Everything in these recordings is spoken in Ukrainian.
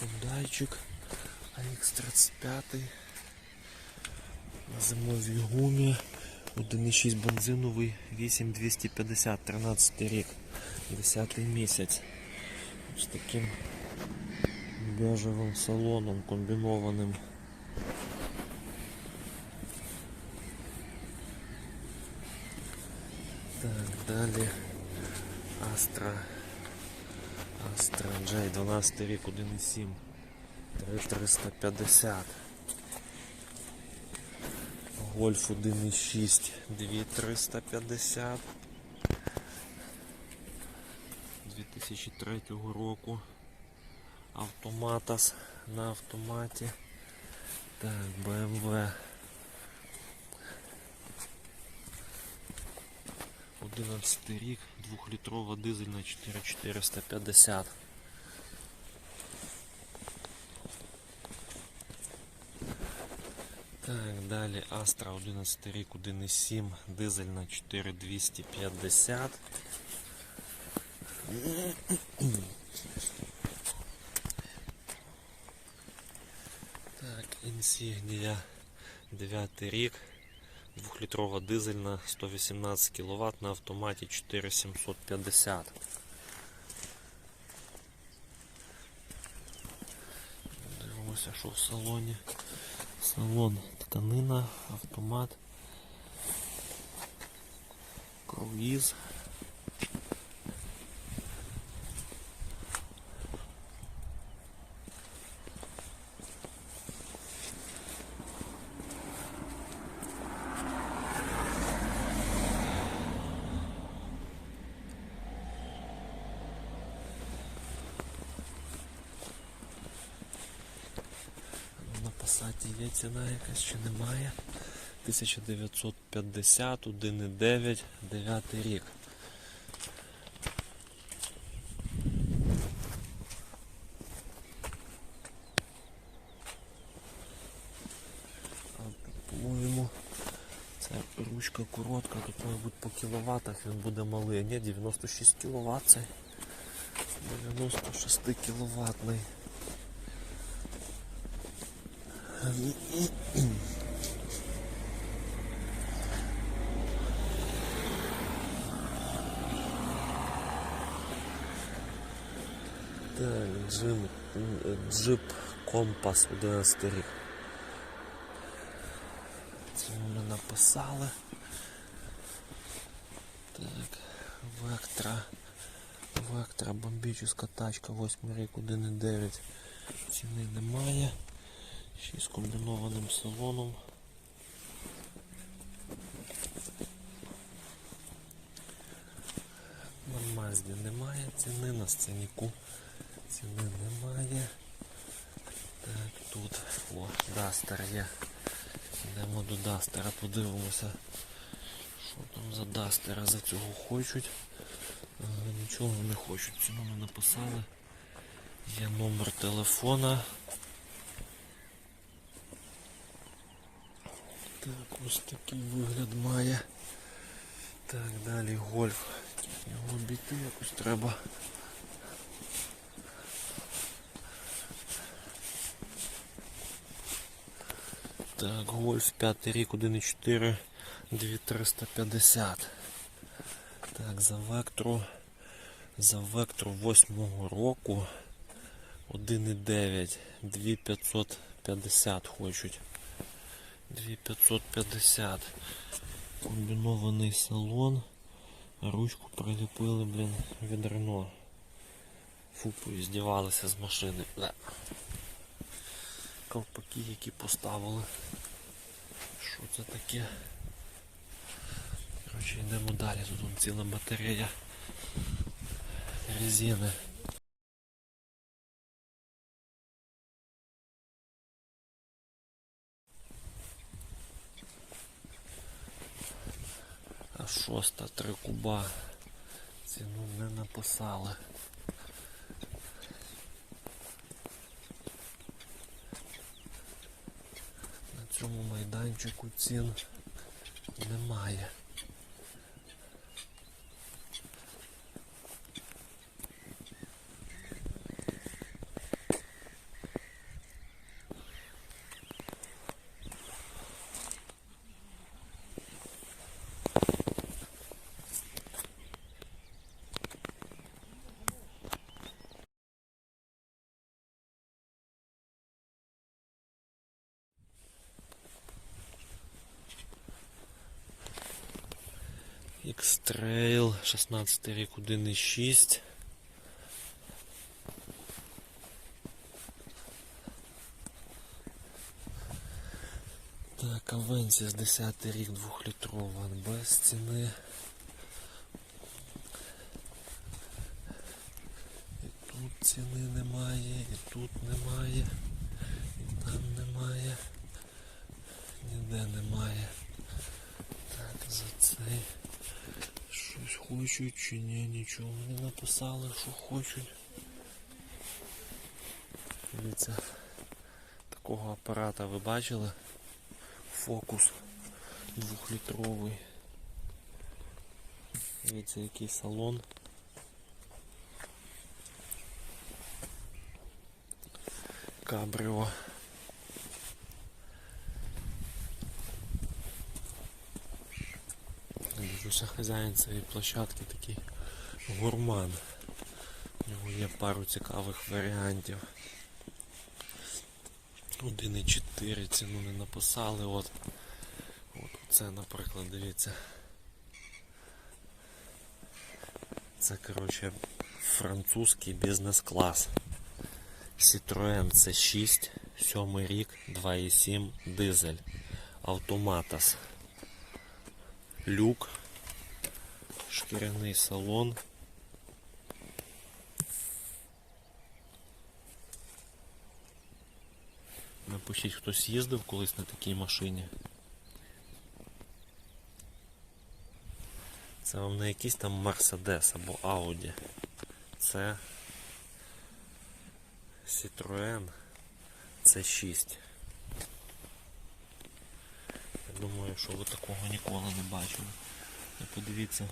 Hyundaiчик AX35 на зимовій гумі. 1,6 бензиновий 8250 13 рік 10 місяць. З таким бежевим салоном комбінованим. Так далі Astra J 12 рік 1,7 3350 Гольф 1,6 2350 2003 року. Автоматас на автоматі. Так, BMW 11 рік, 2-літрова дизельна 4450 Так, далі Astra 11 рік, 1,7, дизельна 4250. Так, Insignia 9 рік, 2-літрова дизельна 118 кВт на автоматі 4750. Дивимося, що в салоні. Салон тканина, автомат, круїз. Пасаті є ціна якась чи немає. 1950, 1,9, 9 рік. По-моєму, це ручка коротка, тут має бути по кіловатах, він буде малий. Ні, 96 кВт цей. 96 кіловатний. Так, джим, джип компас 11 рік. Це ми написали. Так, Вектра. Вектра бомбічна тачка 8 рік 1,9. Ціни немає. Ще з комбінованим салоном. На Мазді немає ціни, на сценіку ціни немає. Так, тут о, Дастер є. Йдемо до Дастера, подивимося, що там за Дастера за цього хочуть. Нічого не хочуть, ціну не написали. Є номер телефона. Так, ось такий вигляд має. Так, далі гольф. Його обійти якось треба. Так, гольф 5 рік, 1,4, 2350. Так, за вектру. За вектру 8 року 1,9, 2550 хочуть. 2550. Комбінований салон. Ручку приліпили, блін, від Рено. Фу, здівалися з машини. Бля. Ковпаки, які поставили. Що це таке? Коротше, йдемо далі. Тут вон ціла батарея резини. Шоста три куба. Ціну не написали. На цьому майданчику цін немає. X-Trail, 16 рік 1.6. Так, Авенсіс 10 рік 2-літрова без ціни. І тут ціни немає, і тут немає, і там немає, ніде немає. Так, за цей щось хочуть чи ні, нічого не написали, що хочуть. Дивіться, такого апарата ви бачили? Фокус двохлітровий. Дивіться, який салон. Кабріо. Дивлюся, хазяїн цієї площадки такий гурман. У нього є пару цікавих варіантів. 1,4 ціну не написали. От, от це, наприклад, дивіться. Це, коротше, французький бізнес-клас. Citroën C6, 7 рік, 2,7 дизель. Автоматас. Люк. Шкіряний салон. Напишіть, хтось їздив колись на такій машині. Це вам не якийсь там Мерседес або Ауді. Це Citroën C6. Я думаю, що ви такого ніколи не бачили. Подивіться,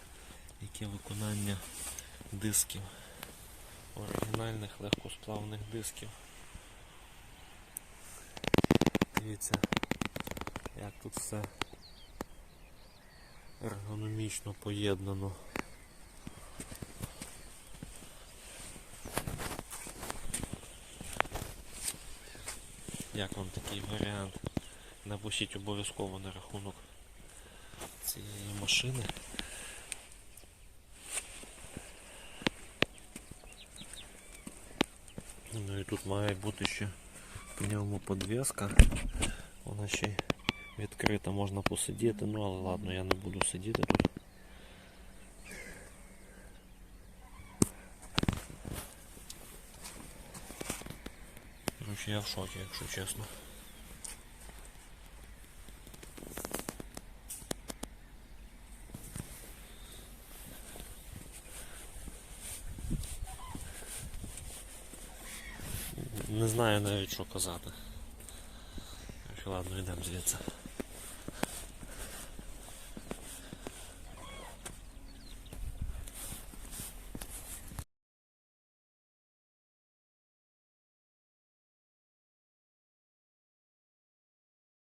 яке виконання дисків. Оригінальних легкосплавних дисків. Дивіться, як тут все ергономічно поєднано. Як вам такий варіант? Напишіть обов'язково на рахунок цієї машини. Ну і тут має бути ще пневмоподвеска. Вона ще відкрита, можна посидіти, ну але ладно, я не буду сидіти тут. Короче, я в шокі, якщо чесно. Не знаю навіть що казати. Ладно, йдемо звідси.